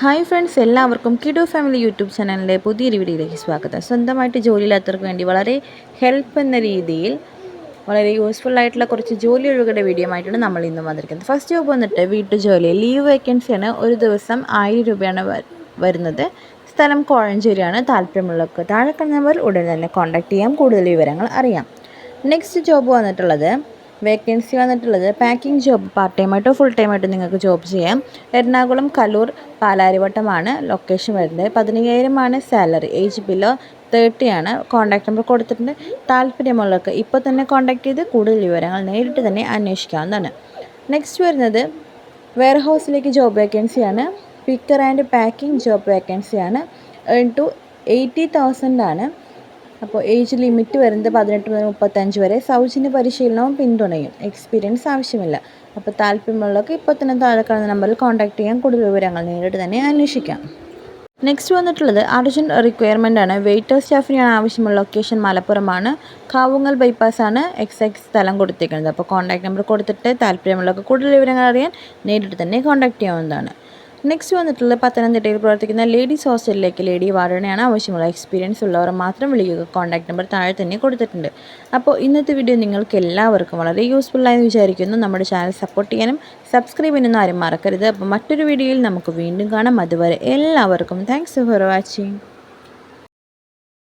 Hi friends എല്ലാവർക്കും കിഡോ family YouTube ചാനലിലെ പുതിയൊരു വീഡിയോയിലേക്ക് സ്വാഗതം. സ്വന്തമായിട്ട് ജോലിയില്ലാത്തവർക്ക് വേണ്ടി വളരെ ഹെൽപ്പ് എന്ന രീതിയിൽ വളരെ യൂസ്ഫുൾ ആയിട്ടുള്ള കുറച്ച് ജോലി ഒഴിവുകളുടെ വീഡിയോ ആയിട്ടാണ് നമ്മൾ ഇന്ന് വന്നിരിക്കുന്നത്. ഫസ്റ്റ് ജോബ് വന്നിട്ട് വീട്ടുജോലി ലീവ് വേക്കൻസിയാണ് ഒരു ദിവസം ആയിരം രൂപയാണ് വരുന്നത്. സ്ഥലം കോഴഞ്ചേരിയാണ് താല്പര്യമുള്ളവർക്ക്. താഴെ നമ്പർ ഉടൻ തന്നെ കോൺടാക്ട് ചെയ്യാം. കൂടുതൽ വിവരങ്ങൾ അറിയാം. നെക്സ്റ്റ് ജോബ് വന്നിട്ടുള്ളത് വേക്കൻസി വന്നിട്ടുള്ളത് പാക്കിംഗ് ജോബ് പാർട്ട് ടൈം ആയിട്ടോ ഫുൾ ടൈം ആയിട്ടോ നിങ്ങൾക്ക് ജോബ് ചെയ്യാം. എറണാകുളം കലൂർ പാലാരിവട്ടമാണ് ലൊക്കേഷൻ വരുന്നത്. പതിനയ്യായിരമാണ് സാലറി ഏജ് ബിലോ തേർട്ടി ആണ്. കോൺടാക്ട് നമ്പർ കൊടുത്തിട്ടുണ്ട്. താല്പര്യമുള്ളവർക്ക് ഇപ്പോൾ തന്നെ കോൺടാക്ട് ചെയ്ത് കൂടുതൽ വിവരങ്ങൾ നേരിട്ട് തന്നെ അന്വേഷിക്കാവുന്നതാണ്. നെക്സ്റ്റ് വരുന്നത് വെയർ ഹൗസിലേക്ക് ജോബ് വേക്കൻസിയാണ് പിക്കർ ആൻഡ് പാക്കിംഗ് ജോബ് വേക്കൻസിയാണ് ഏൺ ടു എയ്റ്റി തൗസൻഡ് ആണ്. അപ്പോൾ ഏജ് ലിമിറ്റ് വരുന്നത് പതിനെട്ട് മുതൽ മുപ്പത്തഞ്ച് വരെ സൗജന്യ പരിശീലനവും പിന്തുണയും. എക്സ്പീരിയൻസ് ആവശ്യമില്ല. അപ്പോൾ താല്പര്യമുള്ളവർക്ക് ഇപ്പോൾ തന്നെ താഴെ കാണുന്ന നമ്പറിൽ കോൺടാക്ട് ചെയ്യാൻ കൂടുതൽ വിവരങ്ങൾ നേരിട്ട് തന്നെ അന്വേഷിക്കാം. നെക്സ്റ്റ് വന്നിട്ടുള്ളത് അർജന്റ് റിക്വയർമെന്റ് ആണ്. വെയിറ്റർ സ്റ്റാഫിനാണ് ആവശ്യമുള്ള ലൊക്കേഷൻ മലപ്പുറമാണ്. കാവുങ്ങൽ ബൈപ്പാസാണ് എക്സാക്ട് സ്ഥലം കൊടുത്തിരിക്കുന്നത് അപ്പോൾ കോൺടാക്ട് നമ്പർ കൊടുത്തിട്ട് താല്പര്യമുള്ളവർക്ക് കൂടുതൽ വിവരങ്ങൾ അറിയാൻ നേരിട്ട് തന്നെ കോൺടാക്ട് ചെയ്യാവുന്നതാണ്. നെക്സ്റ്റ് വന്നിട്ടുള്ള പത്തനംതിട്ടയിൽ പ്രവർത്തിക്കുന്ന ലേഡീസ് ഹോസ്റ്റലിലേക്ക് ലേഡി വാർഡനെയാണ് ആവശ്യമുള്ള എക്സ്പീരിയൻസ് ഉള്ളവർ മാത്രം വിളിക്കുക. കോൺടാക്ട് നമ്പർ താഴെ തന്നെ കൊടുത്തിട്ടുണ്ട്. അപ്പോൾ ഇന്നത്തെ വീഡിയോ നിങ്ങൾക്ക് എല്ലാവർക്കും വളരെ യൂസ്ഫുൾ ആയെന്ന് വിചാരിക്കുന്നു. നമ്മുടെ ചാനൽ സപ്പോർട്ട് ചെയ്യാനും സബ്സ്ക്രൈബ് ചെയ്യാനൊന്നും ആരും മറക്കരുത്. അപ്പോൾ മറ്റൊരു വീഡിയോയിൽ നമുക്ക് വീണ്ടും കാണാം. അതുവരെ എല്ലാവർക്കും താങ്ക്സ് ഫോർ വാച്ചിങ്